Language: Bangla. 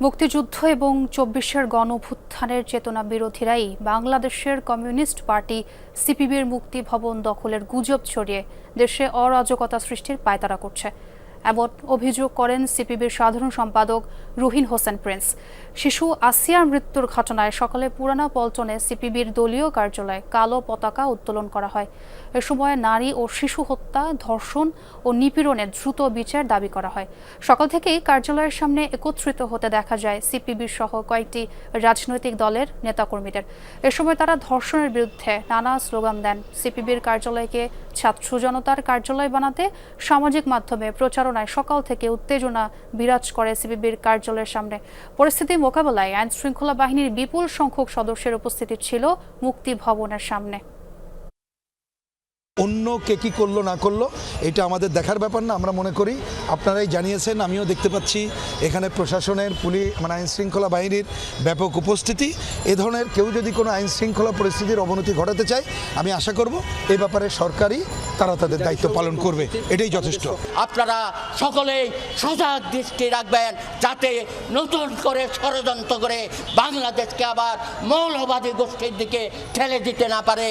মুক্তিযুদ্ধ এবং চব্বিশের গণভুত্থানের চেতনা বিরোধীরাই বাংলাদেশের কমিউনিস্ট পার্টি সিপিবির মুক্তি ভবন দখলের গুজব ছড়িয়ে দেশে অরাজকতা সৃষ্টির পায়তারা করছে। এমন অভিযোগ করেন সিপিবির সাধারণ সম্পাদক রুহিন হোসেন প্রিন্স। শিশু আসিয়ার মৃত্যুর ঘটনায় সকালে পুরানা পল্টনে সিপিবির দলীয় কার্যালয়ে কালো পতাকা উত্তোলন করা হয়। এ সময় নারী ও শিশু হত্যা, ধর্ষণ ও নিপীড়নের দ্রুত বিচার দাবি করা হয়। সকাল থেকেই কার্যালয়ের সামনে একত্রিত হতে দেখা যায় সিপিবির সহ কয়েকটি রাজনৈতিক দলের নেতাকর্মীদের। এ সময় তারা ধর্ষণের বিরুদ্ধে নানা স্লোগান দেন। সিপিবির কার্যালয়কে ছাত্র জনতার কার্যালয় বানাতে সামাজিক মাধ্যমে প্রচারণায় সকাল থেকে উত্তেজনা বিরাজ করে সিবিবির কার্যালয়ের সামনে। পরিস্থিতি মোকাবেলায় আইন শৃঙ্খলা বাহিনীর বিপুল সংখ্যক সদস্যের উপস্থিতি ছিল মুক্তি ভবনের সামনে। অন্য কে কী করল, না করল, এটা আমাদের দেখার ব্যাপার না, আমরা মনে করি। আপনারাই জানিয়েছেন, আমিও দেখতে পাচ্ছি, এখানে প্রশাসনের, পুলিশ মানে আইন শৃঙ্খলা বাহিনীর ব্যাপক উপস্থিতি। এ ধরনের কেউ যদি কোনো আইন শৃঙ্খলা পরিস্থিতির অবনতি ঘটাতে চায়, আমি আশা করব এই ব্যাপারে সরকারই তারা তাদের দায়িত্ব পালন করবে। এটাই যথেষ্ট। আপনারা সকলেই সজাগ দৃষ্টি রাখবেন, যাতে নতুন করে ষড়যন্ত্র করে বাংলাদেশকে আবার মৌলবাদী গোষ্ঠীর দিকে ঠেলে দিতে না পারে।